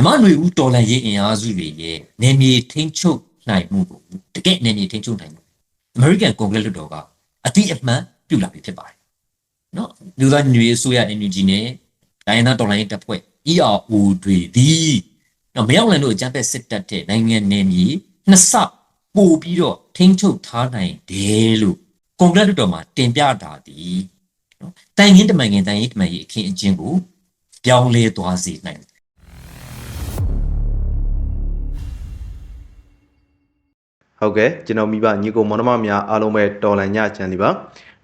ဓမ္မຫນွေဦးတော်လန်ရေးအင်အားစုတွေရဲ့နေမြေထိန်းချုပ်နိုင်မှုကိုတကယ့်နေမြေထိန်းချုပ်နိုင်မှုအမေရိကန်ကွန်ဂရက်လွှတ်တော်ကအတိအမှန်ပြုလာပြီဖြစ်ပါတယ်နော်လူသားညွေအစိုးရ NUG နဲ့တိုင်းဒေသတော်လှန်ရေးတပ်ဖွဲ့ ERO တွေဒီနော်မရောက်လန်တို့အကြမ်းဖက်စစ်တပ်တဲ့နိုင်ငံနေမြေနှစ်ဆပို့ပြီးတော့ထိန်းချုပ်ထားနိုင်တယ်လို့ကွန်ဂရက်လွှတ်တော်မှာတင်ပြတာဒီနော်တိုင်ရင်တမန်ငင်တိုင်ရင်တမန်ကြီးအခင်းအကျင်းကိုပြောင်းလဲသွားစေနိုင် ဟုတ်ကဲ့ကျွန်တော်မိဘညီကိုမောင်နှမများအားလုံးပဲတော်လန်ညချမ်းဒီပါ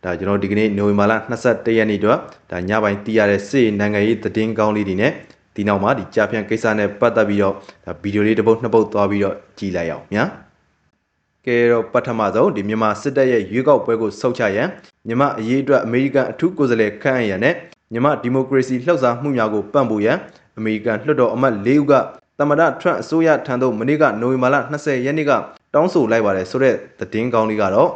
ဒါကျွန်တော်ဒီကနေ့နိုဝင်ဘာလ22ရက်နေ့အတွက်ဒါညပိုင်းတည်ရတဲ့စစ်ရေးနိုင်ငံရေးသတင်းကောင်းလေးတွေနဲ့ဒီနောက်မှာဒီကြာဖြန့်ကိစ္စနဲ့ပတ်သက်ပြီးတော့ဒါဗီဒီယိုလေးတစ်ပုတ်နှစ်ပုတ်သွားပြီးတော့ကြည့်လိုက်အောင်ညာကဲတော့ပထမဆုံးဒီမြန်မာစစ်တပ်ရဲ့ရွေးကောက်ပွဲကိုဆုတ်ချရန်မြန်မာအရေးအတွက်အမေရိကန်အထူးကိုယ်စားလှယ်ခန့်အပ်ရန်နဲ့မြန်မာဒီမိုကရေစီလှုပ်ရှားမှုများကိုပံ့ပိုးရန်အမေရိကန်လွှတ်တော်အမတ်၄ဦးကသမ္မတထရန့်အစိုးရထံသို့မနေ့ကနိုဝင်ဘာလ20ရက်နေ့က တောင်းဆိုလိုက်ပါတယ်ဆိုတဲ့သတင်းကောင်းလေးကတော့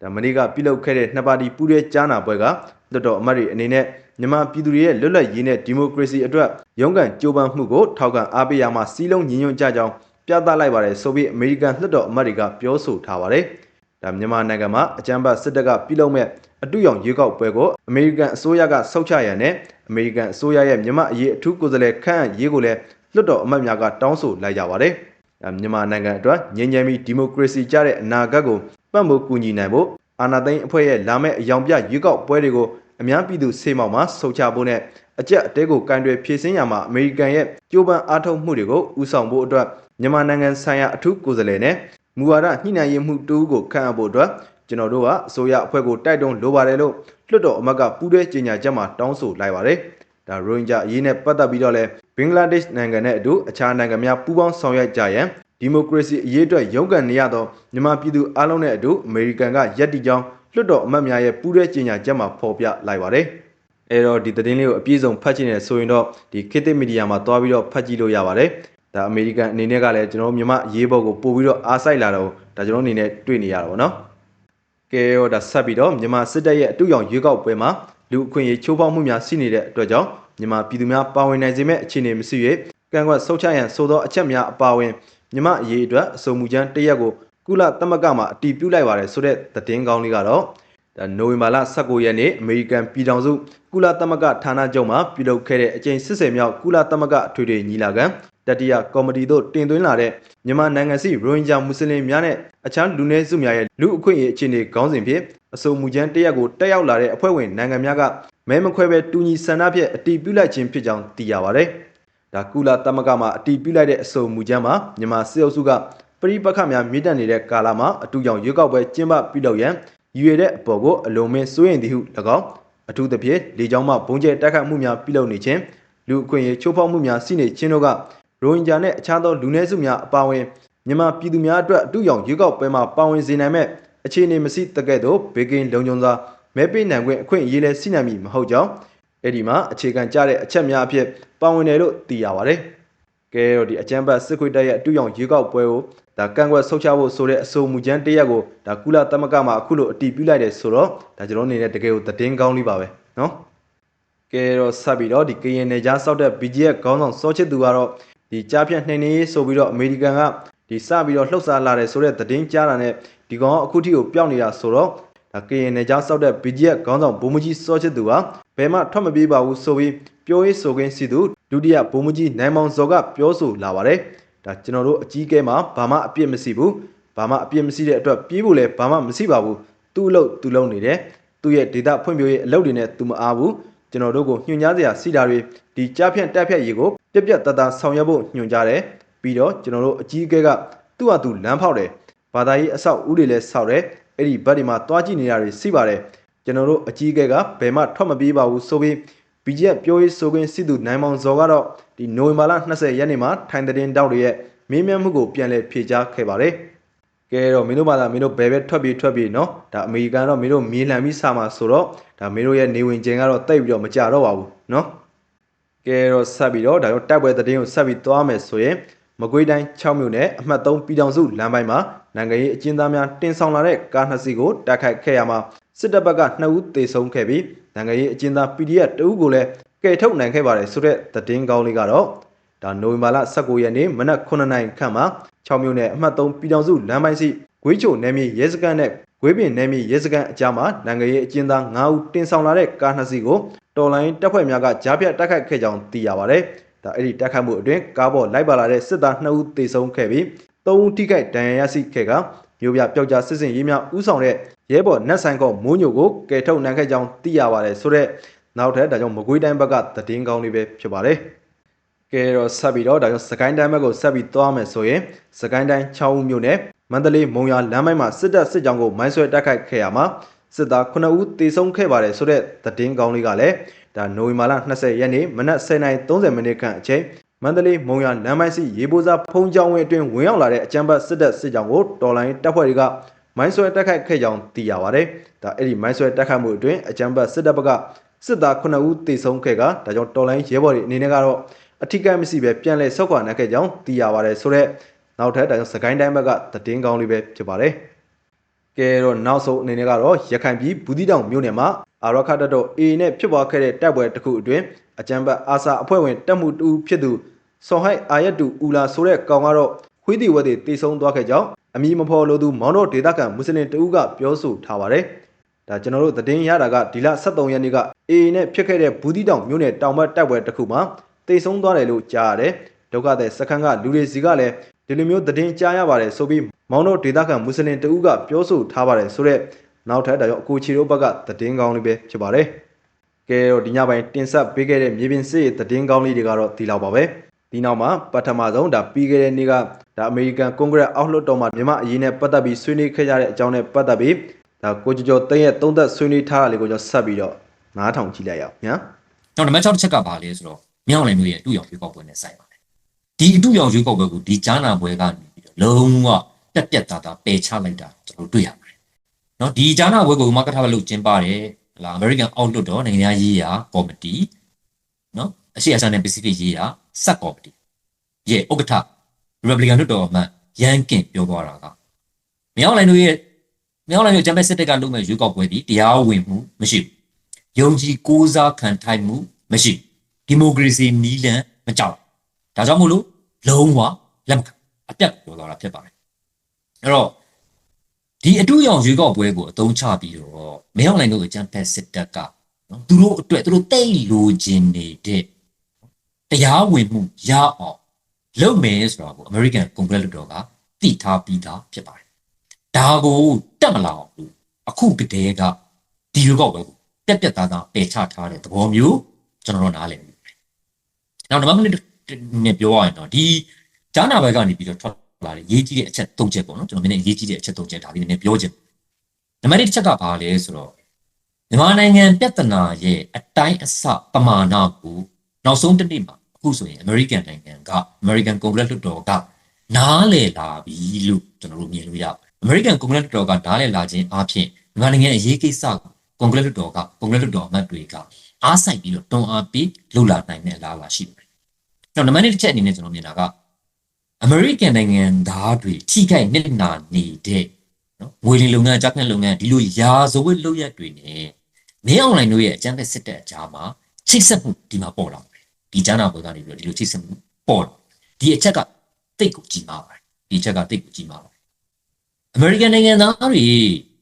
ဒါမနေ့ကပြုလုပ်ခဲ့တဲ့နှစ်ပါတီပူးရဲကြားနာပွဲကလွှတ်တော်အမတ်တွေအနေနဲ့မြန်မာပြည်သူတွေရဲ့လွတ်လပ်ရေးနဲ့ဒီမိုကရေစီအတွက်ရုန်းကန်ကြိုးပမ်းမှုကိုထောက်ခံအားပေးရမှာစီးလုံးညီညွတ်ကြကြောင်းပြသလိုက်ပါတယ်ဆိုပြီးအမေရိကန်လွှတ်တော်အမတ်တွေကပြောဆိုထားပါတယ်။ဒါမြန်မာနိုင်ငံမှာအကြမ်းဖက်စစ်တပ်ကပြုလုပ်မဲ့အတူရောင်ရွေးကောက်ပွဲကိုအမေရိကန်အစိုးရကဆုတ်ချရန်နဲ့အမေရိကန်အစိုးရရဲ့မြန်မာအရေးအထူးကိုယ်စားလှယ်ခန့်အပ်ရေးကိုလည်းလွှတ်တော်အမတ်များကတောင်းဆိုလိုက်ကြပါတယ်။ဒါ မြန်မာနိုင်ငံအတွက်ငြိမ်းချမ်းပြီးဒီမိုကရေစီကြတဲ့အနာဂတ်ကိုပံ့ပိုးကူညီနိုင်ဖို့အာဏာသိမ်းအဖွဲ့ရဲ့လာမယ့်အယောင်ပြရွေးကောက်ပွဲတွေကိုအများပြည်သူစေမောက်မှာဆုတ်ချဖို့နဲ့အကြက်အတဲကိုကင်တွယ်ဖြည့်ဆင်းရမှာအမေရိကန်ရဲ့ကြိုးပမ်းအားထုတ်မှုတွေကိုဦးဆောင်ဖို့အတွက်မြန်မာနိုင်ငံဆိုင်ရာအထူးကိုယ်စားလှယ်နဲ့မူဝါဒညှိနှိုင်းရေးမှုတူကိုခန့်အပ်ဖို့အတွက်ကျွန်တော်တို့ကအစိုးရအဖွဲ့ကိုတိုက်တွန်းလိုပါတယ်လို့လွှတ်တော်အမတ်ကပူးတွဲကြေညာချက်မှာတောင်းဆိုလိုက်ပါတယ်။ ဒါရိုဟင်ဂျာအရေးနဲ့ပတ်သက်ပြီးတော့လဲဘင်္ဂလားဒေ့ရှ်နိုင်ငံနဲ့အတူအခြားနိုင်ငံများပူးပေါင်းဆောင်ရွက်ကြရန်ဒီမိုကရေစီအရေးအတွက်ရုန်းကန်နေရသောမြန်မာပြည်သူအားလုံးနဲ့အတူအမေရိကန်ကယက်တီကြောင်းလွှတ်တော်အမတ်များရဲ့ပူးတွဲကြေညာချက်မှာဖော်ပြလိုက်ပါတယ်။အဲတော့ဒီသတင်းလေးကိုအပြည့်စုံဖတ်ကြည့်နေဆိုရင်တော့ဒီခေတ်သစ်မီဒီယာမှာတွားပြီးတော့ဖတ်ကြည့်လို့ရပါတယ်။ဒါအမေရိကန်အနေနဲ့ကလည်းကျွန်တော်တို့မြန်မာအရေးပေါ်ကိုပို့ပြီးတော့အားစိုက်လာတော့ဒါကျွန်တော်အနေနဲ့တွေ့နေရတာပေါ့နော်။ကဲရောဒါဆက်ပြီးတော့မြန်မာစစ်တပ်ရဲ့အတူရောင်ရွေးကောက်ပွဲမှာလူအခွင့်အရေးချိုးဖောက်မှုများရှိနေတဲ့အတွက်ကြောင့် မြန်မာပြည်သူများပါဝင်နိုင်စေမဲ့အခြေအနေမရှိ၍ကန့်ကွက်ဆုတ်ချရန်ဆိုသောအချက်များအပါအဝင်မြန်မာအရေးအတွက်အစုံမူချမ်းတစ်ရက်ကိုကုလသမဂ္ဂမှအတည်ပြုလိုက်ပါတယ်ဆိုတဲ့သတင်းကောင်းလေးကတော့ဒါနိုဝင်ဘာလ19ရက်နေ့အမေရိကန်ပြည်ထောင်စုကုလသမဂ္ဂဌာနချုပ်မှပြုလုပ်ခဲ့တဲ့အကြိမ်80မြောက်ကုလသမဂ္ဂအထွေထွေညီလာခံ တတိယကော်မတီသို့တင်သွင်းလာတဲ့မြန်မာနိုင်ငံစီရိုဟင်ဂျာမွတ်စလင်များနဲ့အခြားလူနည်းစုများရဲ့လူအခွင့်အရေးအခြေအနေခေါင်းစဉ်ဖြင့်အစုံမူချမ်းတစ်ရက်ကိုတက်ရောက်လာတဲ့အဖွဲ့ဝင်နိုင်ငံများကမဲမခွဲပဲတူညီဆန္ဒဖြင့်အတည်ပြုလိုက်ခြင်းဖြစ်ကြောင်းသိရပါတယ်။ဒါကုလသမဂ္ဂမှအတည်ပြုလိုက်တဲ့အစုံမူချမ်းမှာမြန်မာစစ်အုပ်စုကပရိပက္ခများမြင့်တက်နေတဲ့ကာလမှာအတူကြောင့်ရွေးကောက်ပွဲကျင်းပပြုလုပ်ရန်ရည်ရွယ်တဲ့အပေါ်ကိုအလုံးမင်းစိုးရင်သည်ဟု၎င်းအထူးသဖြင့်လေကြောင်းမှဘုံကျဲတိုက်ခတ်မှုများပြုလုပ်နေခြင်းလူအခွင့်အရေးချိုးဖောက်မှုများရှိနေခြင်းတို့က ရိုဟင်ဂျာနဲ့အခြားသောလူနည်းစုများအပါအဝင်မြန်မာပြည်သူများအတွက်အတူရောက်ရွေးကောက်ပွဲမှာပါဝင်စေနိုင်မဲ့အခြေအနေမရှိတကဲ့သို့ဘေကင်းလုံခြုံစွာမဲပေးနိုင်ခွင့်အခွင့်အရေးလည်းရှိနိုင်မည်မဟုတ်ကြောင်းအဲ့ဒီမှာအခြေခံကြတဲ့အချက်များအဖြစ်ပါဝင်တယ်လို့သိရပါတယ်။ကဲတော့ဒီအကြမ်းဖက်စစ်ခွေတပ်ရဲ့အတူရောက်ရွေးကောက်ပွဲကိုဒါကန့်ကွက်ဆုတ်ချဖို့ဆိုတဲ့အဆိုမူချမ်းတစ်ရက်ကိုဒါကုလသမဂ္ဂမှာအခုလိုအတည်ပြုလိုက်တယ်ဆိုတော့ဒါကျွန်တော်အနေနဲ့တကယ်ကိုသတင်းကောင်းလေးပါပဲနော်။ကဲတော့ဆက်ပြီးတော့ဒီကရင်နယ်ကြားစောက်တဲ့ BGF ခေါင်းဆောင်စောချစ်သူကတော့ ဒီကြားဖြတ်နှိမ်နေရေးဆိုပြီးတော့အမေရိကန်ကဒီစပြီးတော့လှုပ်ရှားလာတယ်ဆိုတဲ့သတင်းကြားတာနဲ့ဒီကောင်ကအခုထိကိုပျောက်နေတာဆိုတော့ဒါကရင်နယ်ကြားစောက်တဲ့ BGF ခေါင်းဆောင်ဘုံမကြီးစောချစ်သူဟာဘယ်မှထွက်မပြေးပါဘူးဆိုပြီးပြောရေးဆိုခွင့်စီသူဒုတိယဘုံမကြီးနိုင်မောင်စောကပြောဆိုလာပါတယ်ဒါကျွန်တော်တို့အကြီးအကဲမှာဘာမှအပြစ်မရှိဘူးဘာမှအပြစ်မရှိတဲ့အတွက်ပြေးဖို့လည်းဘာမှမရှိပါဘူးသူ့အလုပ်သူ့လုပ်နေတယ်သူ့ရဲ့ဒေတာဖွံ့ဖြိုးရေးအလုပ်တွေနဲ့သူမအားဘူး ကျွန်တော်တို့ကိုညွှန်ကြားစရာစီတာတွေဒီကြားဖြန့်တက်ဖြတ်ရေးကိုပြက်ပြက်တတဆောင်ရွက်ဖို့ညွှန်ကြားတယ်ပြီးတော့ကျွန်တော်တို့အကြီးအကဲကသူ့ဟာသူလမ်းဖောက်တယ်ဘာသာရေးအဆောက်အဦတွေလည်းဆောက်တယ်အဲ့ဒီဘက်ဒီမှာတွားကြည့်နေတာတွေရှိပါတယ်ကျွန်တော်တို့အကြီးအကဲကဘယ်မှထွက်မပြေးပါဘူးဆိုပြီး BGF ပြောရေးဆိုခွင့်စစ်သူနိုင်မောင်ဇော်ကတော့ဒီနိုဝင်ဘာလ20ရက်နေ့မှာထိုင်တဲ့တောက်တွေရဲ့မင်းမြတ်မှုကိုပြန်လည်ဖြေကြားခဲ့ပါတယ်။ ကဲတော့မင်းတို့ဘာသာမင်းတို့ဘယ်ပဲထွက်ပြီးထွက်ပြီးနော်ဒါအမေရိကန်တော့မင်းတို့မြေလှန်ပြီးစာမှာဆိုတော့ဒါမင်းတို့ရဲ့နေဝင်ခြင်းကတော့တိတ်ပြီးတော့မကြတော့ပါဘူးနော်။ကဲတော့ဆက်ပြီးတော့ဒါတော့တိုက်ပွဲသတင်းကိုဆက်ပြီးသွားမယ်ဆိုရင်မကွေးတိုင်း6မြို့နယ်အမှတ်3ပြည်ထောင်စုလမ်းပိုင်းမှာနိုင်ငံရေးအကျဉ်းသားများတင်ဆောင်လာတဲ့ကားနှစ်စီးကိုတိုက်ခိုက်ခဲ့ရမှာစစ်တပ်ဘက်က2ဦးသေဆုံးခဲ့ပြီးနိုင်ငံရေးအကျဉ်းသား PDF တဦးကိုလည်းကယ်ထုတ်နိုင်ခဲ့ပါတယ်ဆိုတဲ့သတင်းကောင်းလေးကတော့ဒါနိုဝင်ဘာလ19ရက်နေ့မနက်9နာရီခန့်မှာ 6မြို့နယ်အမှတ်3ပြည်ထောင်စုလမ်းပိုင်းရှိဂွေးချိုနယ်မြေရဲစခန်းနဲ့ဂွေးပင်နယ်မြေရဲစခန်းအကြားမှာနိုင်ငံရေးအကျဉ်းသား9ဦးတင်ဆောင်လာတဲ့ကားနှစ်စီးကိုတော်လိုင်းတပ်ဖွဲ့များကကြားဖြတ်တိုက်ခိုက်ခဲ့ကြောင်းသိရပါတယ်။ဒါအဲ့ဒီတိုက်ခိုက်မှုအတွင်းကားပေါ်လိုက်ပါလာတဲ့စစ်သား2ဦးသေဆုံးခဲ့ပြီး3ဦးထိခိုက်ဒဏ်ရာရရှိခဲ့ကမြို့ပြပျောက်ကြားစစ်စင်ရေးများဥဆောင်တဲ့ရဲဘော်နတ်ဆိုင်ကောမိုးညိုကိုကယ်ထုတ်နိုင်ခဲ့ကြောင်းသိရပါတယ်ဆိုတော့နောက်ထပ်ဒါကြောင့်မကွေးတိုင်းဘက်ကသတင်းကောင်းလေးပဲဖြစ်ပါတယ်။ ကဲတော့ဆက်ပြီးတော့ဒါကြောင့်စကိုင်းတိုင်းဘက်ကိုဆက်ပြီးသွားမယ်ဆိုရင်စကိုင်းတိုင်း6ဦးမြို့နယ်မန္တလေးမုံရလမ်းပိုင်းမှာစစ်တပ်စစ်ကြောင်းကိုမိုင်းဆွဲတိုက်ခိုက်ခဲ့ရမှာစစ်သား9ဦးသေဆုံးခဲ့ပါတယ်ဆိုတဲ့သတင်းကောင်းလေးကလည်းဒါနိုဝင်ဘာလ20ရက်နေ့မနက်10:30မိနစ်ခန့်အချိန်မန္တလေးမုံရလမ်းပိုင်းစီရေပိုးစားဖုံးကြောင်းဝင်းအတွင်းဝင်ရောက်လာတဲ့အကြမ်းဖက်စစ်တပ်စစ်ကြောင်းကိုတော်လိုင်းတပ်ဖွဲ့တွေကမိုင်းဆွဲတိုက်ခိုက်ခဲ့ကြောင်းသိရပါတယ်။ဒါအဲ့ဒီမိုင်းဆွဲတိုက်ခိုက်မှုအတွင်းအကြမ်းဖက်စစ်တပ်ဘက်ကစစ်သား9ဦးသေဆုံးခဲ့ကဒါကြောင့်တော်လိုင်းရဲဘော်တွေအနေနဲ့ကတော့ အထူးကမရှိပဲပြန်လည်ဆုတ်ခွာနိုင်ခဲ့ကြောင်းသိရပါတယ်ဆိုတော့နောက်ထပ်ဒါကြောင့်စကိုင်းတိုင်းဘက်ကသတင်းကောင်းလေးပဲဖြစ်ပါတယ်။ကဲတော့နောက်ဆုံးအနေနဲ့ကတော့ရခိုင်ပြည်ဘူးတီတောင်မြို့နယ်မှာအာရခတ်တော် A နဲ့ဖြစ်ပွားခဲ့တဲ့တိုက်ပွဲတစ်ခုအတွင်းအကြမ်းဖက်အာစာအဖွဲ့ဝင်တပ်မှုတူဖြစ်သူစောဟိုက်အာရတူဦးလာဆိုတဲ့ကောင်ကတော့ခွေးတီဝက်တွေတေဆုံးသွားခဲ့ကြောင်းအမည်မဖော်လို့သူမောင်တော်ဒေသခံမွတ်စလင်တဦးကပြောဆိုထားပါတယ်။ဒါကျွန်တော်တို့သတင်းရတာကဒီလ23ရက်နေ့က A နဲ့ဖြစ်ခဲ့တဲ့ဘူးတီတောင်မြို့နယ်တောင်ဘက်တိုက်ပွဲတစ်ခုမှာ တေဆုံးသွားတယ်လို့ကြားရတယ်။ဒုက္ခသည်စခန်းကလူတွေစီကလည်းဒီလိုမျိုးသတင်းကြားရပါတယ်ဆိုပြီးမောင်တော်ဒေသခံမွတ်စလင်တဦးကပြောဆိုထားပါတယ်ဆိုတော့နောက်ထပ်ဒါကြောင့်အကူချီတို့ဘက်ကသတင်းကောင်းလေးပဲဖြစ်ပါတယ်။ကဲတော့ဒီညပိုင်းတင်ဆက်ပေးခဲ့တဲ့မြေပြင်စစ်ရေးသတင်းကောင်းလေးတွေကတော့ဒီလောက်ပါပဲ။ဒီနောက်မှာပထမဆုံးဒါပြီးခဲ့တဲ့နေ့ကဒါအမေရိကန်ကွန်ဂရက်အောက်လွှတ်တော်မှာမြန်မာအရေးနဲ့ပတ်သက်ပြီးဆွေးနွေးခဲ့ကြတဲ့အကြောင်းနဲ့ပတ်သက်ပြီးဒါကိုကျော်ကျော်သိန်းရဲ့သုံးသက်ဆွေးနွေးထားတာလေးကိုကျွန်တော်ဆက်ပြီးတော့နားထောင်ကြည့်လိုက်ရအောင်ညာ။နောက်နံပါတ်6တစ်ချက်ကဘာလဲဆိုတော့ မြောက်လိုင်းတို့ရဲ့အတူရောင်ရွေးကောက်ပွဲနဲ့ဆိုင်ပါတယ်ဒီအတူရောင်ရွေးကောက်ပွဲကိုဒီဂျာနာပွဲကနေပြီးတော့လုံးဝပြက်ပြက်သားသားပယ်ချလိုက်တာကျွန်တော်တွေ့ရပါတယ်เนาะဒီဂျာနာပွဲကိုမကထားလို့ကျင်းပါတယ်ဟလာ American Outlook တော့နိုင်ငံရေးရာကော်မတီเนาะအရှိအဆန်နဲ့ Pacific ရေးရာစက်ကော်မတီရဲ့ဥက္ကဋ္ဌ Republican လွှတ်တော်အမတ်ရန်ကင်ပြောသွားတာကမြောက်လိုင်းတို့ရဲ့မြောက်လိုင်းတို့ဂျမ်ဘက်စစ်တပ်ကလုပ်မဲ့ရွေးကောက်ပွဲဒီတရားဝင်မှုမရှိဘူးယုံကြည်ကိုးစားခံထိုက်မှုမရှိဘူး ဒီမိုကရေစီနီးလန်းမကြောက်ဒါကြောင့်မို့လို့လုံးဝလက်မခံအပြတ်ပြောသွားတာဖြစ်ပါတယ်အဲ့တော့ဒီအတူရောင်ရွေးကောက်ပွဲကိုအသုံးချပြီးတော့မင်းအောင်လိုင်းတို့အကြံဖက်စစ်တပ်ကနော်သူတို့အတွက်သူတို့တိတ်လိုချင်နေတဲ့တရားဝင်မှုရအောင်လုပ်မယ်ဆိုတာကို American Congress လွှတ်တော်ကသိထားပြီးသားဖြစ်ပါတယ်ဒါကိုတက်မလာအောင်လို့အခုကတည်းကဒီရွေးကောက်ပွဲကိုပြက်ပြက်သားသားပယ်ချထားတဲ့သဘောမျိုးကျွန်တော်တို့နားလည်ပြီ။ နောက်နံပါတ်2နဲ့ပြောရရင်တော့ဒီဂျာနာဘက်ကနေပြီးတော့ထွက်လာတဲ့ရေးကြီးတဲ့အချက်၃ချက်ပေါ့နော်ကျွန်တော်မင်းရေးကြီးတဲ့အချက်၃ချက်ဒါလေးနည်းနည်းပြောချင်။နံပါတ်1တစ်ချက်ကဘာလဲဆိုတော့မြန်မာနိုင်ငံပြဿနာရဲ့အတိုင်းအဆပမာဏကိုနောက်ဆုံးတစ်နေ့မှာအခုဆိုရင် American နိုင်ငံက American Congress လွှတ်တော်ကနားလည်လာပြီလို့ကျွန်တော်တို့မြင်လို့ရပါတယ်။ American Congress လွှတ်တော်ကနားလည်လာခြင်းအပြင်မြန်မာနိုင်ငံအရေးကိစ္စကိုကွန်ဂရက်လွှတ်တော်ကကွန်ဂရက်လွှတ်တော်အမတ်တွေက အားဆိုင်ပြီးတော့တွန်းအားပေးလှုပ်လာနိုင်တဲ့အလားအလာရှိပါတယ်။နောက်နံပါတ်1တစ်ချက်အနေနဲ့ကျွန်တော်မြင်တာကအမေရိကန်နိုင်ငံသားတွေထိခိုက်နစ်နာနေတဲ့နော်ငွေလီလုပ်ငန်းအကြမ်းလုပ်ငန်းဒီလိုရာဇဝတ်လုပ်ရက်တွေနဲ့မင်းအွန်လိုင်းတို့ရဲ့အကြမ်းဖက်စစ်တပ်အကြားမှာချိတ်ဆက်မှုဒီမှာပေါ်လာတယ်။ဒီဂျာနာပွဲကနေပြီးတော့ဒီလိုချိတ်ဆက်မှုပေါ်လာဒီအချက်ကတိတ်ကိုကြီးမားပါတယ်။ဒီအချက်ကတိတ်ကိုကြီးမားပါတယ်။အမေရိကန်နိုင်ငံသားတွေ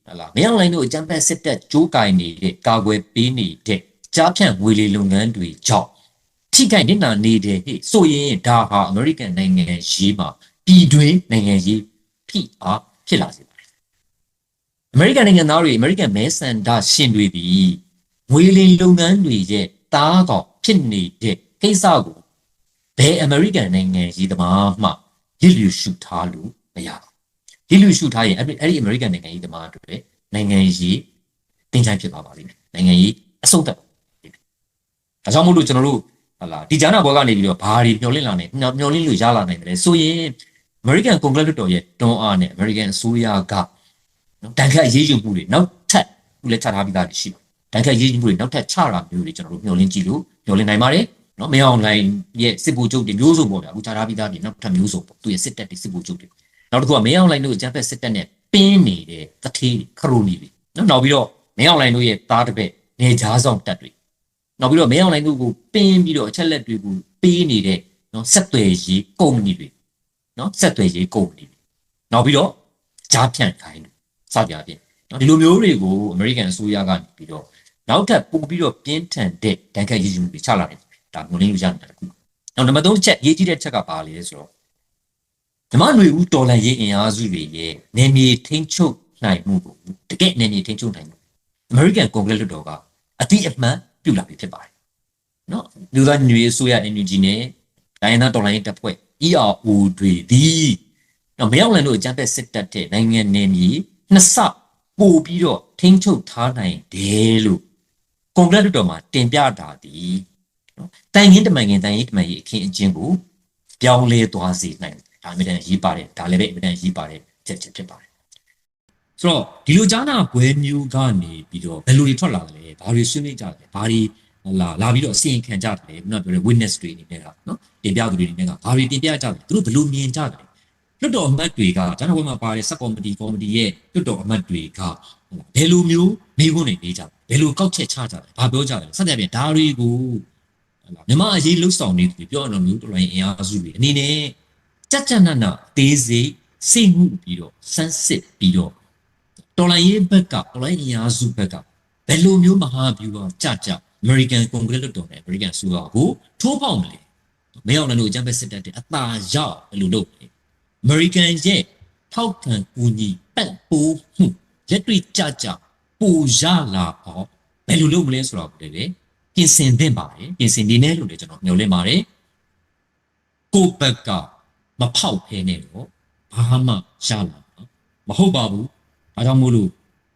ဟလာမင်းအောင်လိုင်းတို့အကြမ်းဖက်စစ်တပ်ကြိုးကင်နေတဲ့ကာကွယ်ပေးနေတဲ့ ကြားဖြန့်ငွေလေလုပ်ငန်းတွေကြောင့်ထိခိုက်နေတာနေတယ်ဟဲ့ဆိုရင်ဒါဟာအမေရိကန်နိုင်ငံရေးမှာပြည်တွင်းနိုင်ငံရေးဖိအားဖြစ်လာစေပါတယ်အမေရိကန်နိုင်ငံသားတွေအမေရိကန်မဲဆန္ဒရှင်တွေဒီငွေလေလုပ်ငန်းတွေရဲ့တားကောင်ဖြစ်နေတဲ့ကိစ္စကိုဘယ်အမေရိကန်နိုင်ငံရေးသမားမှရည်ရွယ်ရှုထားလို့မရဘူးဒီလူရှုထားရင်အဲ့ဒီအဲ့ဒီအမေရိကန်နိုင်ငံရေးသမားတွေနိုင်ငံရေးတင်ချိုင်းဖြစ်သွားပါလိမ့်မယ်နိုင်ငံရေးအဆုံးသတ် ဒါကြောင့်မို့လို့ကျွန်တော်တို့ဟာလာဒီဂျာနာဘောကနေပြီးတော့ဘာတွေမျောလင့်လာနေမျောလင့်လို့ရလာနိုင်တယ်ဆိုရင် American Congress လွှတ်တော်ရဲ့တွန်းအားနဲ့ American အစိုးရကနော်တန်ခတ်ရေးယူမှုတွေနောက်ထပ်ခုလည်းချထားပြီးသားရှိတယ်တန်ခတ်ရေးယူမှုတွေနောက်ထပ်ချတာမျိုးတွေကျွန်တော်တို့မျောလင့်ကြည့်လို့မျောလင့်နိုင်ပါတယ်နော်မင်းအောင်လိုင်းရဲ့စစ်ဗိုလ်ချုပ်တွေမျိုးစုံပေါ့ဗျာအခုချထားပြီးသားတွေနောက်ထပ်မျိုးစုံပေါ့သူရဲ့စစ်တပ်တွေစစ်ဗိုလ်ချုပ်တွေနောက်တစ်ခုကမင်းအောင်လိုင်းတို့ဂျမ်ဖက်စစ်တပ်နဲ့ပင်းနေတဲ့တထေးခရိုနီတွေနော်နောက်ပြီးတော့မင်းအောင်လိုင်းတို့ရဲ့သားတစ်ပည့်နေကြားဆောင်တပ်တွေ နောက်ပြီးတော့မင်းအောင်လိုင်းတို့ကိုပင်းပြီးတော့အချက်လက်တွေကိုပေးနေတဲ့နော်ဆက်သွယ်ရေးကုမ္ပဏီတွေနော်ဆက်သွယ်ရေးကုမ္ပဏီတွေနောက်ပြီးတော့ကြားဖြန့်ခိုင်းတယ်စကြဖြင့်နော်ဒီလိုမျိုးတွေကိုအမေရိကန်အစိုးရကနေပြီးတော့နောက်ထပ်ပို့ပြီးတော့ပြင်းထန်တဲ့ဒဏ်ခတ်ရေးယူမှုတွေချလာတယ်ဒါငွေရင်းယူရနေတာတခုနောက်နံပါတ်3ချက်ရေးကြည့်တဲ့ချက်ကပါလေဆိုတော့ဓမ္မຫນွေဦးတော်လန်ရေးအင်အားစုတွေရဲ့နေမြေထိန်းချုပ်နိုင်မှုကိုတကယ့်နေမြေထိန်းချုပ်နိုင်မှုအမေရိကန်ကွန်ဂရက်လွှတ်တော်ကအတိအမှန် ပြုလာပြီဖြစ်ပါတယ်နော်လူသားညွေအစိုးရ NUG နဲ့တိုင်းရင်းသားတော်လှန်ရေးတပ်ဖွဲ့ ERO တွေဒီနော်မရောက်လန်တို့အကြမ်းဖက်စစ်တပ်တဲ့နိုင်ငံနယ်မြေနှစ်ဆပို့ပြီးတော့ထိန်းချုပ်ထားနိုင်တယ်လို့ကွန်ဂရက်လွှတ်တော်မှာတင်ပြတာဒီနော်တိုင်ရင်တမန်ငင်တိုင်ရင်တမန်ကြီးအခင်းအကျင်းကိုပြောင်းလဲသွားစေနိုင်တယ်ဒါအမြဲတမ်းရေးပါတယ်ဒါလည်းပဲအမြဲတမ်းရေးပါတယ်ချက်ချက်ဖြစ်ပါတယ် ဆိုတော့ဒီလိုကြားနာပွဲမျိုးကနေပြီးတော့ဘယ်လိုတွေထွက်လာတယ်လဲဘာတွေဆွေးနွေးကြတယ်ဘာတွေဟလာလာပြီးတော့အစီရင်ခံကြတယ်ခုနကပြောတဲ့ witness တွေအနေနဲ့ကနော်တင်ပြသူတွေအနေနဲ့ကဘာတွေတင်ပြကြတယ်သူတို့ဘယ်လိုမြင်ကြတယ်လွတ်တော်အမတ်တွေကဂျာနာဝဲမှာပါတဲ့စက်ကော်မတီကော်မတီရဲ့လွတ်တော်အမတ်တွေကဘယ်လိုမျိုးမိခွန်းတွေနေကြတယ်ဘယ်လိုကောက်ချက်ချကြတယ်ဘာပြောကြတယ်စသဖြင့်ဒါတွေကိုဟလာမြမအရေးလှုပ်ဆောင်နေသူတွေပြောရအောင်မျိုးတော်လိုင်းအင်အားစုတွေအနေနဲ့ကြက်ကြက်နက်နက်သေးစိတ်စိတ်မှုပြီးတော့စမ်းစစ်ပြီးတော့ တော်လိုင်းရေးဘက်ကတော်လိုင်းအင်အားစုဘက်ကဘယ်လိုမျိုးမဟာဗျူဟာကြကြ American Congress လွှတ်တော်နဲ့ American စုကကိုထိုးပေါက်မလဲမရောက်လည်းလို့အကြမ်းဖက်စစ်တပ်တဲ့အသာရောက်ဘယ်လိုလုပ်လဲ American ရဲ့ထောက်ခံကူညီပတ်ပိုးမှုလက်တွေ့ကြကြပူရလာအောင်ဘယ်လိုလုပ်မလဲဆိုတော့လည်းလေပြင်ဆင်သင့်ပါတယ်ပြင်ဆင်နေတယ်လို့လည်းကျွန်တော်ညွှန်လင်းပါတယ်ကိုယ့်ဘက်ကမဖောက်ဖဲနဲ့တော့ဘာမှရလာမှာမဟုတ်ပါဘူး ဒါကြောင့်မို့လို့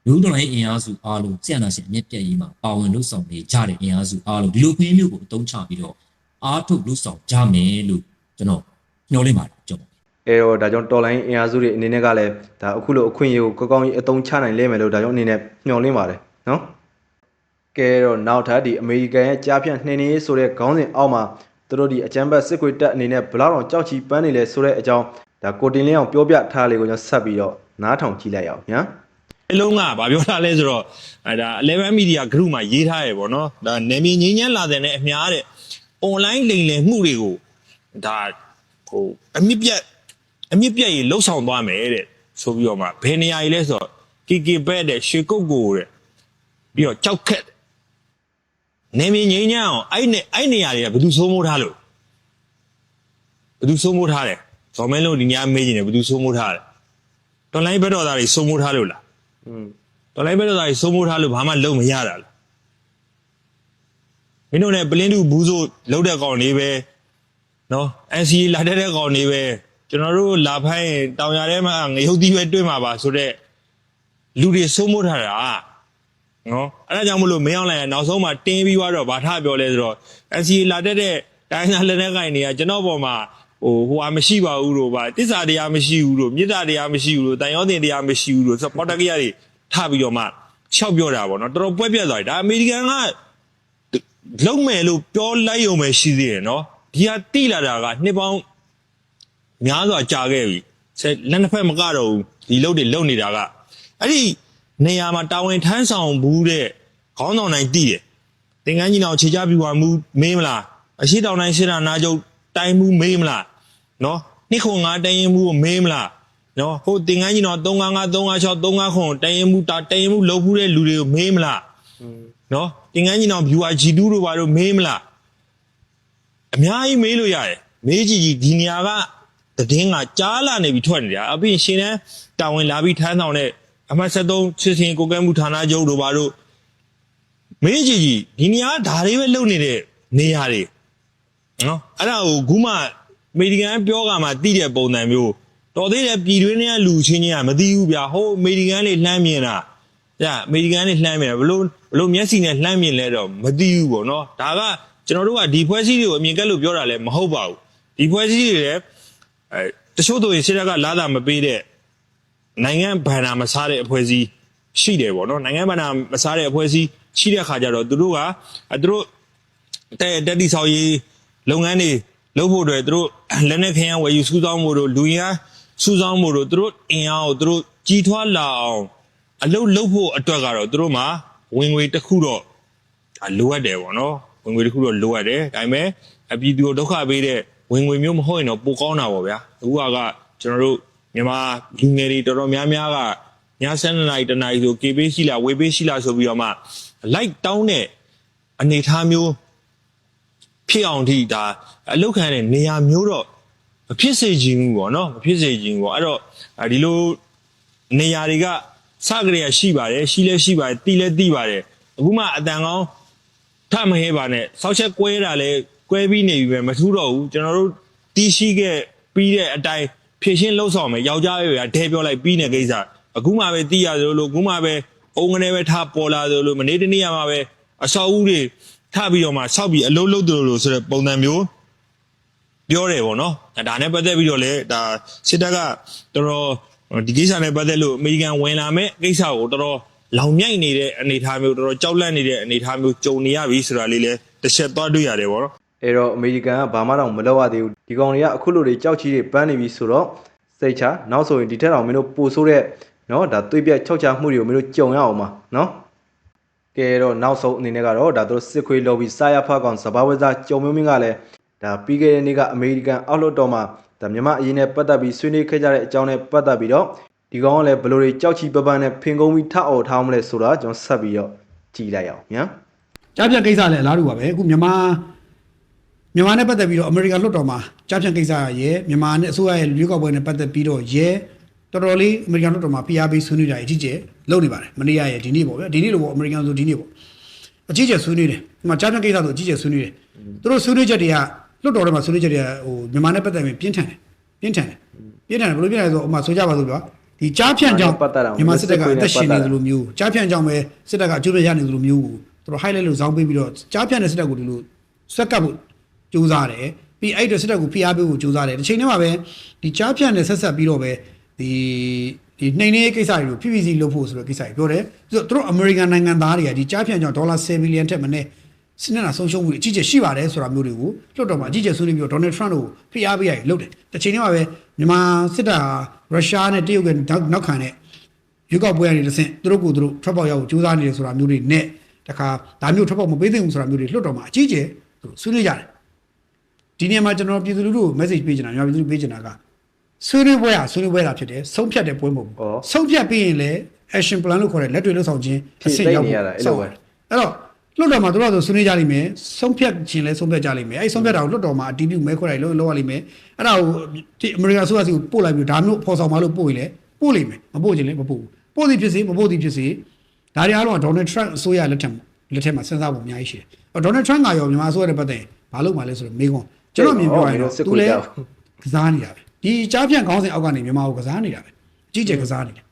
လူတော်ရဲ့အင်အားစုအားလုံးဆက်နာရှင်အမျက်ပြည့်ရေးမှာပါဝင်လို့ဆောင်နေကြတဲ့အင်အားစုအားလုံးဒီလိုခွင့်မျိုးကိုအသုံးချပြီးတော့အားထုတ်လို့ဆောင်ကြမယ်လို့ကျွန်တော်ညွှန်လင်းပါတယ်ကျွန်တော်အဲတော့ဒါကြောင့်တော်လိုင်းအင်အားစုတွေအနေနဲ့ကလည်းဒါအခုလိုအခွင့်အရေးကိုကောင်းကောင်းကြီးအသုံးချနိုင်လိမ့်မယ်လို့ဒါကြောင့်အနေနဲ့မျှော်လင့်ပါတယ်နော်ကဲတော့နောက်ထပ်ဒီအမေရိကန်ရဲ့ကြားဖြန့်နှင်းနေရေးဆိုတဲ့ခေါင်းစဉ်အောက်မှာသူတို့ဒီအကြမ်းဖက်စစ်ခွေတက်အနေနဲ့ဘလောက်တောင်ကြောက်ချီပန်းနေလဲဆိုတဲ့အကြောင်းဒါကိုတင်လင်းအောင်ပြောပြထားလေးကိုကျွန်တော်ဆက်ပြီးတော့ နားထောင်ကြည့်လိုက်အောင်ညာအလုံးကဗာပြောတာလဲဆိုတော့အဲဒါ11 media group မှာရေးထားရပေါ့နော်ဒါနေမီငင်းညမ်းလာတဲ့နဲ့အများတဲ့ online လိမ်လည်မှုတွေကိုဒါဟိုအမြင့်ပြတ်အမြင့်ပြတ်ရေလှုပ်ဆောင်သွားမယ်တဲ့ဆိုပြီးတော့မှဘယ်နေရာကြီးလဲဆိုတော့ KK ဘက်တဲ့ရွှေကုတ်ကိုတဲ့ပြီးတော့ကြောက်ခက်တဲ့နေမီငင်းညမ်းအောင်အဲ့နေအဲ့နေရာတွေကဘယ်သူစိုးမိုးထားလို့ဘယ်သူစိုးမိုးထားတယ်ဇော်မဲလုံးဒီညမေးနေတယ်ဘယ်သူစိုးမိုးထား တယ်တော်လိုင်းဘက်တော်သားတွေစိုးမိုးထားလို့လားอืมတော်လိုက်ဘက်တော့ဒါကြီးစိုးမိုးထားလို့ဘာမှလုပ်မရတာလားမင်းတို့နဲ့ပလင်းတူဘူးဆိုလုံးတဲ့ကောင်လေးပဲနော် NC လာတဲ့တဲ့ကောင်လေးပဲကျွန်တော်တို့လာဖိုင်းတောင်ရထဲမှာငရုတ်သီးပဲတွေ့မှာပါဆိုတော့လူတွေစိုးမိုးထားတာနော်အဲ့ဒါကြောင့်မလို့မင်းအောင်လိုက်နောက်ဆုံးမှတင်းပြီးသွားတော့ဗာထပြောလဲဆိုတော့ NC လာတဲ့တဲ့တိုင်းသားလက်နက်ကိုင်တွေကကျွန်တော်ပေါ်မှာ ဟိုဟိုဟာမရှိပါဘူးလို့ဗာတစ္ဆာတရားမရှိဘူးလို့မေတ္တာတရားမရှိဘူးလို့တန်ရောတင်တရားမရှိဘူးလို့ဆိုတော့ပေါ်တကရတွေထပြီးတော့မှရှောက်ပြောတာပေါ့နော်တော်တော်ပွဲပြတ်သွားတယ်ဒါအမေရိကန်ကလုံးမယ်လို့ပြောလိုက်ရုံပဲရှိသေးတယ်နော်ဒီဟာတိလာတာကနှစ်ပေါင်းများစွာကြာခဲ့ပြီဆက်လက်နှစ်ဖက်မကတော့ဘူးဒီလုတ်တွေလုတ်နေတာကအဲ့ဒီနေရာမှာတာဝန်ထမ်းဆောင်ဘူးတဲ့ခေါင်းဆောင်တိုင်းတိတယ်သင်္ကန်းကြီးတော်ခြေချပြူပါမှုမေးမလားအရှိတောင်တိုင်းရှေ့တာနာကျုပ် တိုင်းမှုမေးမလားနော်နှစ်ခုငါတိုင်းရင်မှုကိုမေးမလားနော်ဟိုသင်္ကန်းကြီးတော်355 356 356ခွန်တိုင်းရင်မှုတာတိုင်းရင်မှုလှုပ်ဘူးတဲ့လူတွေကိုမေးမလားอืมနော်သင်္ကန်းကြီးတော် viewer G2 တို့ဘာလို့မေးမလားအများကြီးမေးလို့ရတယ်မေးကြည့်ကြည့်ဒီနေရာကတည်င်းကကြားလာနေပြီထွက်နေတာအပြင်ရှင်တန်းတာဝန်လာပြီးထမ်းဆောင်တဲ့အမှတ်73စစ်စင်ကိုကဲမှုဌာနချုပ်တို့ဘာလို့မေးကြည့်ကြည့်ဒီနေရာကဒါတွေပဲလုပ်နေတဲ့နေရာတွေ နော်အဲ့ဒါကိုခုမှအမေရိကန်ပြောကမှတိတဲ့ပုံစံမျိုးတော်သေးတယ်ပြည်တွင်းထဲကလူချင်းချင်းကမသိဘူးဗျာဟိုအမေရိကန်လေးလှမ်းမြင်တာညအမေရိကန်လေးလှမ်းမြင်တာဘလို့ဘလို့မျက်စိနဲ့လှမ်းမြင်လဲတော့မသိဘူးပေါ့နော်ဒါကကျွန်တော်တို့ကဒီဖွဲ့စည်းတွေကိုအမြင်ကက်လို့ပြောတာလည်းမဟုတ်ပါဘူးဒီဖွဲ့စည်းတွေလည်းအဲတချို့တို့ရင်စစ်တပ်ကလာတာမပေးတဲ့နိုင်ငံဘဏ္ဍာမစားတဲ့အဖွဲ့အစည်းရှိတယ်ပေါ့နော်နိုင်ငံဘဏ္ဍာမစားတဲ့အဖွဲ့အစည်းရှိတဲ့ခါကျတော့သူတို့ကအဲသူတို့တဲ့တက်တိဆောက်ရေး လုပ်ငန်းတွေလုပ်ဖို့အတွက်သူတို့လက်နဲ့ခရမ်းဝယ်ယူစုဆောင်းဖို့တို့လူရင်းစုဆောင်းဖို့တို့သူတို့အင်အားကိုသူတို့ကြီးထွားလာအောင်အလုပ်လုပ်ဖို့အတွက်ကတော့သူတို့မှာဝင်ငွေတစ်ခုတော့ဒါလိုအပ်တယ်ပေါ့နော်ဝင်ငွေတစ်ခုတော့လိုအပ်တယ်ဒါပေမဲ့အပြည်သူကိုဒုက္ခပေးတဲ့ဝင်ငွေမျိုးမဟုတ်ရင်တော့ပိုကောင်းတာပေါ့ဗျာအခုကကျွန်တော်တို့မြန်မာလူငယ်တွေတော်တော်များများကည7နာရီတနာရီဆို KB ရှိလားဝေပေးရှိလားဆိုပြီးတော့မှ like တောင်းတဲ့အနေအထားမျိုး ဖြစ်အောင်ထိဒါအလောက်ခံတဲ့နေရာမျိုးတော့မဖြစ်စေချင်ဘူးပေါ့နော်မဖြစ်စေချင်ဘူးပေါ့အဲ့တော့ဒီလိုနေရာတွေကစကြရရှိပါတယ်ရှိလဲရှိပါတယ်တီးလဲတီးပါတယ်အခုမှအတန်ကောင်းထမဟဲပါနဲ့ဆောက်ချက်ကွဲတာလဲကွဲပြီးနေပြီပဲမထူးတော့ဘူးကျွန်တော်တို့တီးရှိခဲ့ပြီးတဲ့အတိုင်းဖြည့်ရှင်းလှုပ်ဆောင်မယ်ယောက်ျားရွယ်ဒဲပြောလိုက်ပြီးနေကိစ္စအခုမှပဲတီးရသလိုလိုအခုမှပဲအုံငနေပဲထပေါ်လာသလိုလိုမနေ့တနေ့မှပဲအစောဦးတွေ ထပြီးတော့မှဆောက်ပြီးအလုံးလုံးသလိုလိုဆိုတဲ့ပုံစံမျိုးပြောတယ်ပေါ့နော်ဒါနဲ့ပတ်သက်ပြီးတော့လေဒါစစ်တပ်ကတော်တော်ဒီကိစ္စနဲ့ပတ်သက်လို့အမေရိကန်ဝင်လာမဲ့ကိစ္စကိုတော်တော်လောင်မြိုက်နေတဲ့အနေအထားမျိုးတော်တော်ကြောက်လန့်နေတဲ့အနေအထားမျိုးကြုံနေရပြီဆိုတာလေးလည်းတစ်ချက်သွားတွေ့ရတယ်ပေါ့နော်အဲ့တော့အမေရိကန်ကဘာမှတော့မလုပ်ရသေးဘူးဒီကောင်တွေကအခုလိုတွေကြောက်ချီတွေပန်းနေပြီဆိုတော့စိတ်ချနောက်ဆိုရင်ဒီထက်တော့မင်းတို့ပို့ဆိုးတဲ့နော်ဒါသွေးပြတ်ချောက်ချမှုတွေကိုမင်းတို့ကြုံရအောင်ပါနော် ကဲတော့နောက်ဆုံးအနေနဲ့ကတော့ဒါတို့စစ်ခွေးလော်ပြီးစာရဖတ်ကောင်စဘာဝဇာကြုံမျိုးမင်းကလည်းဒါပြီးခဲ့တဲ့နေ့ကအမေရိကန်အောက်လွှတ်တော်မှာဒါမြန်မာအရေးနဲ့ပတ်သက်ပြီးဆွေးနွေးခဲ့ကြတဲ့အကြောင်းနဲ့ပတ်သက်ပြီးတော့ဒီကောင်ကလည်းဘယ်လိုတွေကြောက်ချီပပန်းနဲ့ဖင်ကုန်းပြီးထအော်ထားမလဲဆိုတာကျွန်တော်ဆက်ပြီးတော့ကြည့်လိုက်အောင်ညာကြားဖြတ်ကိစ္စလည်းအလားတူပါပဲအခုမြန်မာမြန်မာနဲ့ပတ်သက်ပြီးတော့အမေရိကန်လွှတ်တော်မှာကြားဖြတ်ကိစ္စရဲ့မြန်မာနဲ့အစိုးရရဲ့လူ့ကောက်ပွဲနဲ့ပတ်သက်ပြီးတော့ရဲတော်တော်လေးအမေရိကန်လွှတ်တော်မှာ PR ပေးဆွေးနွေးတာအကြီးကျယ် လုပ်နေပါတယ်မနေ့ကရဲ့ဒီနေ့ပေါ့ဗျာဒီနေ့လို့ပေါ့အမေရိကန်ဆိုဒီနေ့ပေါ့အကြီးကျယ်ဆွေးနွေးတယ်ဒီမှာကြားဖြတ်ကိစ္စဆိုအကြီးကျယ်ဆွေးနွေးတယ်သူတို့ဆွေးနွေးချက်တွေကလွှတ်တော်ထဲမှာဆွေးနွေးချက်တွေကဟိုမြန်မာနဲ့ပတ်သက်ပြီးပြင်းထန်တယ်ပြင်းထန်တယ်ပြင်းထန်တယ်ဘယ်လိုပြင်းထန်လဲဆိုတော့ဥပမာဆိုကြပါစို့ဗျာဒီကြားဖြတ်ကြောင့်မြန်မာစစ်တပ်ကအသက်ရှင်နေသလိုမျိုးကြားဖြတ်ကြောင့်ပဲစစ်တပ်ကအကျိုးပြရနေသလိုမျိုးကိုသူတို့ highlight လို့ဇောင်းပေးပြီးတော့ကြားဖြတ်တဲ့စစ်တပ်ကိုဒီလိုဆွက်ကပ်ဖို့ကြိုးစားတယ်ပြီးအဲ့တော့စစ်တပ်ကိုဖိအားပေးဖို့ကြိုးစားတယ်တစ်ချိန်တည်းမှာပဲဒီကြားဖြတ်နဲ့ဆက်ဆက်ပြီးတော့ပဲဒီ ဒီနှိမ်နေတဲ့ကိစ္စတွေကို PPC လုပ်ဖို့ဆိုတဲ့ကိစ္စတွေပြောတယ်သူတို့သူတို့ American နိုင်ငံသားတွေကဒီကြားဖြတ်ကြောင့်ဒေါ်လာ10ဘီလီယံထက်မနည်းစနစ်နာဆုံးရှုံးမှုတွေအကြီးကျယ်ရှိပါတယ်ဆိုတာမျိုးတွေကိုလွှတ်တော်မှာအကြီးကျယ်ဆွေးနွေးပြီးတော့ Donald Trump တို့ဖိအားပေးရည်လုပ်တယ်တစ်ချိန်တည်းမှာပဲမြန်မာစစ်တပ်ဟာရုရှားနဲ့တရုတ်ကနောက်နောက်ခံတဲ့ရွေးကောက်ပွဲရနေတစ်ဆင့်သူတို့ကိုသူတို့ထွက်ပေါက်ရအောင်ကြိုးစားနေတယ်ဆိုတာမျိုးတွေနဲ့တခါဒါမျိုးထွက်ပေါက်မပေးသင့်ဘူးဆိုတာမျိုးတွေလွတ်တော်မှာအကြီးကျယ်သူတို့ဆွေးနွေးကြတယ်ဒီနေရာမှာကျွန်တော်ပြည်သူလူထုကို message ပေးချင်တာမြန်မာပြည်သူလူထုပေးချင်တာက ဆွေးနွေးပွဲဟာဆွေးနွေးပွဲတာဖြစ်တယ်ဆုံးဖြတ်တဲ့ပွဲမဟုတ်ဩဘူးဆုံးဖြတ်ပြီးရင်လည်း action plan လို့ခေါ်တဲ့လက်တွေ့လှုပ်ဆောင်ခြင်းအဆင့်ရောက်ဖြည့်သိမ့်နေရတာအဲ့လိုပဲအဲ့တော့လွတ်တော်မှာတို့တော့ဆွေးနွေးကြလိမ့်မယ်ဆုံးဖြတ်ခြင်းလည်းဆုံးဖြတ်ကြလိမ့်မယ်အဲ့ဒီဆုံးဖြတ်တာကိုလွတ်တော်မှာအတီးပြုမဲခွဲလိုက်လို့လောက်ရလိမ့်မယ်အဲ့ဒါကိုဒီအမေရိကန်ဆိုရစီကိုပို့လိုက်ပြီးဒါမျိုးဖော်ဆောင်မလို့ပို့ရင်လည်းပို့လိမ့်မယ်မပို့ခြင်းလည်းမပို့ဘူးပို့သည်ဖြစ်စေမပို့သည်ဖြစ်စေဒါတွေအားလုံးကဒေါ်နယ်ထရန့်အစိုးရလက်ထက်လက်ထက်မှာစဉ်းစားဖို့အများကြီးရှိတယ်အဲ့ဒေါ်နယ်ထရန့်ကရောမြန်မာအစိုးရနဲ့ပတ်သက်ရင်ဘာလုပ်မှလဲဆိုတော့မေးခွန်းကျွန်တော်မြင်ပြောရရင်တော့သူလည်းကစားနေတာပဲ ဒီကြားဖြန့်ခေါင်းစဉ်အောက်ကနေမြန်မာကိုကစားနေတာပဲအကြီးကျယ်ကစားနေတယ်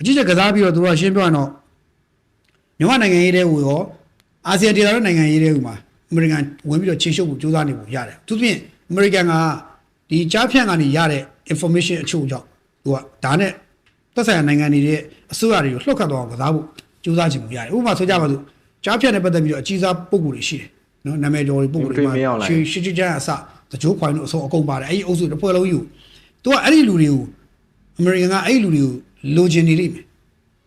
အကြီးကျယ်ကစားပြီးတော့သူတို့ကရှင်းပြောရင်တော့မြန်မာနိုင်ငံရေးတဲ့ဟိုရောအာဆီယံဒေသရဲ့နိုင်ငံရေးတဲ့ဟိုမှာအမေရိကန်ဝင်ပြီးတော့ချိန်ရှုပ်ဖို့ကြိုးစားနေဖို့ရတယ်သူသဖြင့်အမေရိကန်ကဒီကြားဖြန့်ကနေရတဲ့ information အချို့ကြောင့်သူကဒါနဲ့သက်ဆိုင်ရာနိုင်ငံတွေရဲ့အစိုးရတွေကိုလှုပ်ခတ်သွားအောင်ကစားဖို့ကြိုးစားချင်မှုရတယ်ဥပမာဆိုကြပါစို့ကြားဖြန့်နဲ့ပတ်သက်ပြီးတော့အကြီးစားပုံကိုယ်တွေရှိတယ်နော်နာမည်ကျော်တွေပုံကိုယ်တွေမှာရှေ့ရှိချချာအစတကြိုးခွိုင်းတို့အစုံအကုန်ပါတယ်အဲ့ဒီအုပ်စုတစ်ဖွဲ့လုံးယူ သူကအဲ့ဒီလူတွေကိုအမေရိကန်ကအဲ့ဒီလူတွေကိုလိုချင်နေလိမ့်မယ်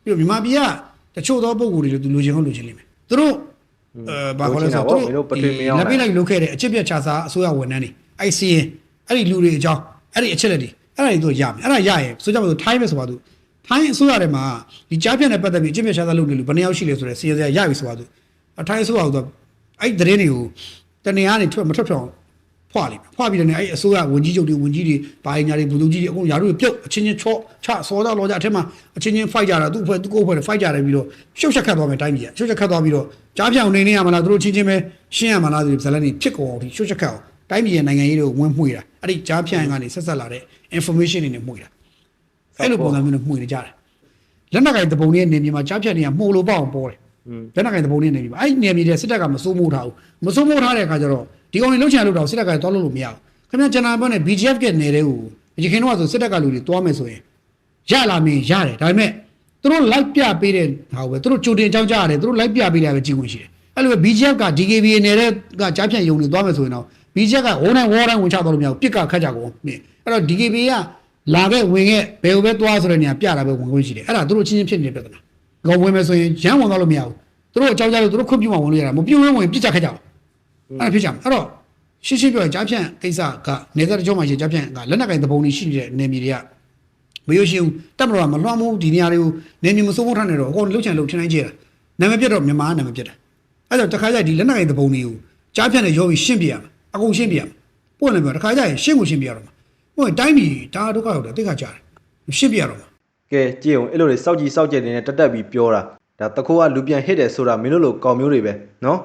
ပြီးတော့မြန်မာပြည်ကတချို့သောပုံကိုယ်တွေလည်းသူလိုချင်ဟုတ်လိုချင်လိမ့်မယ်သူတို့အဲဘာခေါ်လဲဆိုတော့သူတို့လက်ပိတ်လိုက်လုပ်ခဲ့တဲ့အချစ်ပြတ်ချစားအစိုးရဝန်ထမ်းတွေအဲ့စီရင်အဲ့ဒီလူတွေအကြောင်းအဲ့ဒီအချက်လက်တွေအဲ့ဒါတွေသူရမယ်အဲ့ဒါရရင်ဆိုကြပါစို့ထိုင်းပဲဆိုပါသူထိုင်းအစိုးရထဲမှာဒီကြားပြတ်နဲ့ပတ်သက်ပြီးအချစ်ပြတ်ချစားလုပ်နေလို့ဘယ်နှယောက်ရှိလဲဆိုတော့စီရစရာရပြီဆိုပါသူအထိုင်းအစိုးရကအဲ့ဒီသတင်းတွေကိုတနေရာနေထွက်မထွက်ဖြောင်း ဖွာလိမ့်မယ်ဖွာပြီးတဲ့နေအဲ့အစိုးရဝန်ကြီးချုပ်တွေဝန်ကြီးတွေဘာညာတွေဘုသူကြီးတွေအကုန်ယာတို့ပြုတ်အချင်းချင်းချောချစောတော့လောကြအထက်မှာအချင်းချင်း fight ကြတာသူ့အဖွဲ့သူ့ကိုယ်အဖွဲ့တွေ fight ကြတယ်ပြီးတော့ရှုပ်ချက်ခတ်သွားမယ်တိုင်းပြည်ကရှုပ်ချက်ခတ်သွားပြီးတော့ကြားပြောင်နေနေရမလားသူတို့ချင်းချင်းပဲရှင်းရမလားဆိုပြီးဇလန်နေဖြစ်ကုန်အောင်ဒီရှုပ်ချက်ခတ်အောင်တိုင်းပြည်ရဲ့နိုင်ငံရေးတွေကိုဝင်မှွေတာအဲ့ဒီကြားဖြန့်ကနေဆက်ဆက်လာတဲ့ information တွေနဲ့မှွေတာအဲ့လိုပုံစံမျိုးနဲ့မှွေနေကြတယ်လက်နက်ကင်တပုံလေးနေမြေမှာကြားဖြန့်နေရမှုလို့ပေါ့အောင်ပေါ်တယ်လက်နက်ကင်တပုံနဲ့နေပြီ။အဲ့ဒီနေမြေတဲ့စစ်တပ်ကမစိုးမိုးထားဘူး။မစိုးမိုးထားတဲ့အခါကျတော့ ဒီကောင်တွေလှုပ်ချင်လို့တော့စစ်တပ်ကသွားလို့လို့မရဘူး။ခင်ဗျာကျွန်တော်ပြောနေ BGF ကနေတဲ့ကိုရခင်တော့ဆိုစစ်တပ်ကလူတွေသွားမယ်ဆိုရင်ရလာမင်းရတယ်ဒါပေမဲ့သူတို့လိုက်ပြပေးတဲ့ဟာကိုပဲသူတို့ကြိုတင်အကြောင်းကြားရတယ်သူတို့လိုက်ပြပေးတယ်ပဲကြည့်ခွင့်ရှိတယ်။အဲ့လိုပဲ BGF က DKBA နေတဲ့ကကြားဖြန့်ယုံနေသွားမယ်ဆိုရင်တော့ BGF ကဝုန်းတိုင်းဝေါ်တိုင်းဝင်ချသွားလို့မရဘူးပြစ်ကခတ်ကြကုန်။အဲ့တော့ DKBA ကလာခဲ့ဝင်ခဲ့ဘယ်လိုပဲသွားဆိုတဲ့နေရာပြတာပဲဝင်ခွင့်ရှိတယ်။အဲ့ဒါသူတို့ချင်းချင်းဖြစ်နေတဲ့ပြဿနာ။ကောင်ဝင်မယ်ဆိုရင်ရမ်းဝင်သွားလို့မရဘူး။သူတို့အကြောင်းကြားလို့သူတို့ခွင့်ပြုမှဝင်လို့ရတာမပြုတ်ဝင်ဝင်ပြစ်ချခဲ့ကြအောင် အဲ့ဒါဖြစ်ကြမှာအဲ့တော့ရှင်းရှင်းပြောရင်ကြားဖြန့်ကိစ္စကနေသက်တချို့မှရှိကြားဖြန့်ကလက်နက်ကင်သဘုံတွေရှိနေတဲ့နေမြေတွေကမရွှေရှင်ဘူးတက်မတော်ကမလွှမ်းမိုးဒီနေရာတွေကိုနေမြေမစိုးမိုးထားနေတော့အကုန်လုံးလှုပ်ချင်လှုပ်ထင်းတိုင်းကျတာနာမည်ပြတ်တော့မြန်မာနာမည်ပြတ်တာအဲဒါကြောင့်တခါကျဒီလက်နက်ကင်သဘုံတွေကိုကြားဖြန့်နဲ့ရောပြီးရှင်းပြရမှာအကုန်ရှင်းပြရမှာပို့နေပြောတခါကျရင်ရှင်းကိုရှင်းပြရတော့မှာဟုတ်ရင်တိုင်းပြည်ဒါဒုက္ခရောက်တယ်တိတ်ခါကြတယ်ရှင်းပြရတော့မှာကဲကြည့်အောင်အဲ့လိုတွေစောက်ကြည့်စောက်ကြည့်နေတဲ့တက်တက်ပြီးပြောတာဒါတခိုးကလူပြန်ဟစ်တယ်ဆိုတာမင်းတို့လိုကောင်မျိုးတွေပဲနော်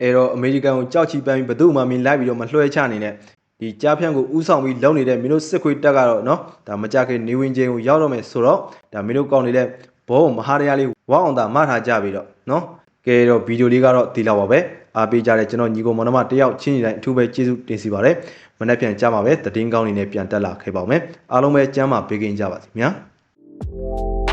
အဲ့တော့အမေရိကန်ကိုကြောက်ချီပန်းပြီးဘယ်သူမှမင်းလိုက်ပြီးတော့မလွှဲချနေနဲ့ဒီကြားဖြန့်ကိုဥဆောင်ပြီးလုံနေတဲ့မင်းတို့စစ်ခွေးတက်ကတော့နော်ဒါမကြခင်နေဝင်ချင်းကိုရောက်တော့မယ်ဆိုတော့ဒါမင်းတို့ကောင်းနေတဲ့ဘောမဟာရရလေးဝအောင်တာမထားကြပြီတော့နော်ကဲတော့ဗီဒီယိုလေးကတော့ဒီလောက်ပါပဲအားပေးကြတဲ့ကျွန်တော်ညီကိုမောင်နှမတယောက်ချင်းညီတိုင်းအထူးပဲကျေးဇူးတင်စီပါတယ်မနေ့ပြန်ကြမှာပဲတည်င်းကောင်းနေနဲ့ပြန်တက်လာခဲ့ပါဦးမယ်အားလုံးပဲကျမ်းမာပေးကင်းကြပါစေခင်ဗျာ